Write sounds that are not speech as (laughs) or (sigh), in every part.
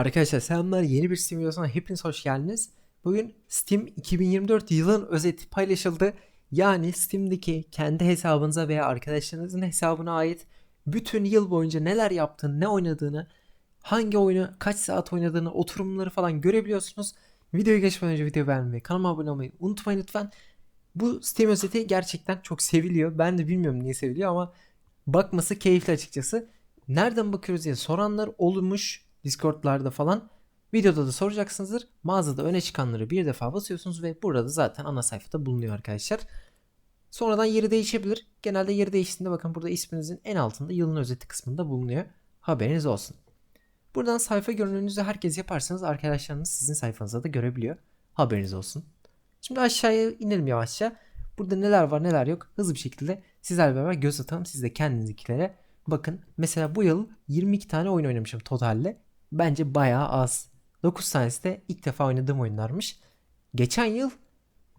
Arkadaşlar selamlar yeni bir Steam videosuna hepiniz hoş geldiniz. Bugün Steam 2024 yılın özeti paylaşıldı. Yani Steam'deki kendi hesabınıza veya arkadaşlarınızın hesabına ait bütün yıl boyunca neler yaptığını, ne oynadığını, hangi oyunu kaç saat oynadığını, oturumları falan görebiliyorsunuz. Videoyu geçmeden önce videoyu beğenmeyi, kanalıma abone olmayı unutmayın lütfen. Bu Steam özeti gerçekten çok seviliyor. Ben de bilmiyorum niye seviliyor ama bakması keyifli açıkçası. Nereden bakıyoruz diye soranlar olmuş Discord'larda falan. Videoda da soracaksınızdır. Mağazada öne çıkanları bir defa basıyorsunuz ve burada zaten ana sayfada bulunuyor arkadaşlar. Sonradan yeri değişebilir. Genelde yeri değiştiğinde bakın burada isminizin en altında yılın özeti kısmında bulunuyor. Haberiniz olsun. Buradan sayfa görünümünüzü herkes yaparsanız arkadaşlarınız sizin sayfanızda da görebiliyor. Haberiniz olsun. Şimdi aşağıya inelim yavaşça. Burada neler var neler yok hızlı bir şekilde sizlerle beraber göz atalım. Siz de kendininkilere bakın. Mesela bu yıl 22 tane oyun oynamışım totalde. Bence bayağı az. 9 tanesi de ilk defa oynadığım oyunlarmış. Geçen yıl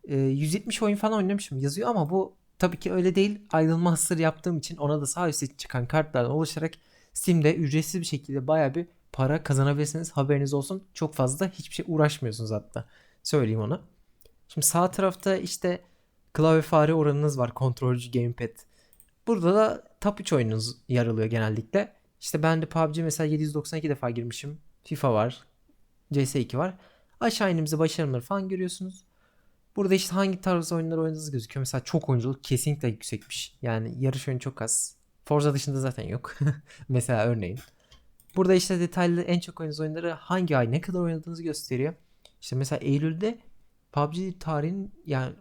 e, 170 oyun falan oynamışım yazıyor ama bu tabii ki öyle değil. Ayrılma hasır yaptığım için ona da sağ üstte çıkan kartlardan oluşarak Steam'de ücretsiz bir şekilde bayağı bir para kazanabilirsiniz. Haberiniz olsun. Çok fazla hiçbir şey uğraşmıyorsunuz hatta. Söyleyeyim ona. Şimdi sağ tarafta işte klavye fare oranınız var. Kontrolcü gamepad. Burada da top 3 oyununuz yer alıyor genellikle. İşte ben de PUBG mesela 792 defa girmişim. FIFA var. CS2 var. Aşağı inimize başarımları falan görüyorsunuz. Burada işte hangi tarz oyunlar oynadığınız gözüküyor. Mesela çok oyunculuk kesinlikle yüksekmiş. Yani yarış oyunu çok az. Forza dışında zaten yok. (laughs) mesela örneğin. Burada işte detaylı en çok oynadığınız oyunları hangi ay ne kadar oynadığınızı gösteriyor. İşte mesela Eylül'de PUBG tarihin yani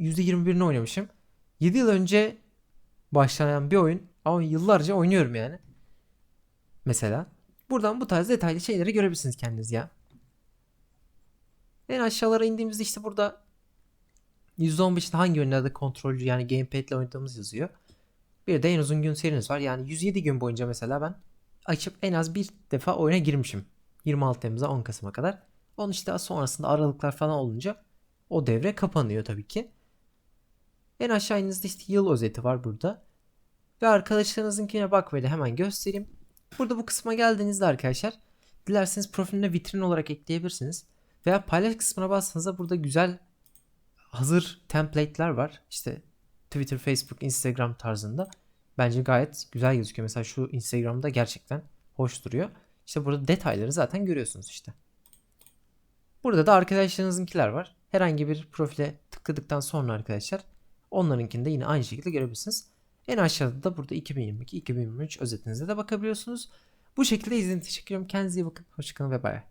%21'ini oynamışım. 7 yıl önce başlayan bir oyun ama yıllarca oynuyorum yani. Mesela. Buradan bu tarz detaylı şeyleri görebilirsiniz kendiniz ya. En aşağılara indiğimizde işte burada %15'te hangi oyunlarda kontrolcü yani gamepad ile oynadığımız yazıyor. Bir de en uzun gün seriniz var. Yani 107 gün boyunca mesela ben açıp en az bir defa oyuna girmişim. 26 Temmuz'a 10 Kasım'a kadar. Onun işte sonrasında aralıklar falan olunca o devre kapanıyor tabii ki. En aşağı indiğinizde işte yıl özeti var burada. Ve arkadaşlarınızınkine bakmayı da hemen göstereyim. Burada bu kısma geldiğinizde arkadaşlar dilerseniz profiline vitrin olarak ekleyebilirsiniz. Veya paylaş kısmına bastığınızda burada güzel hazır template'ler var. İşte Twitter, Facebook, Instagram tarzında. Bence gayet güzel gözüküyor. Mesela şu Instagram'da gerçekten hoş duruyor. İşte burada detayları zaten görüyorsunuz işte. Burada da arkadaşlarınızınkiler var. Herhangi bir profile tıkladıktan sonra arkadaşlar onlarınkini de yine aynı şekilde görebilirsiniz. En aşağıda da burada 2022-2023 özetinize de bakabiliyorsunuz. Bu şekilde izlediğiniz teşekkür ederim. Kendinize iyi bakın. Hoşçakalın ve bay.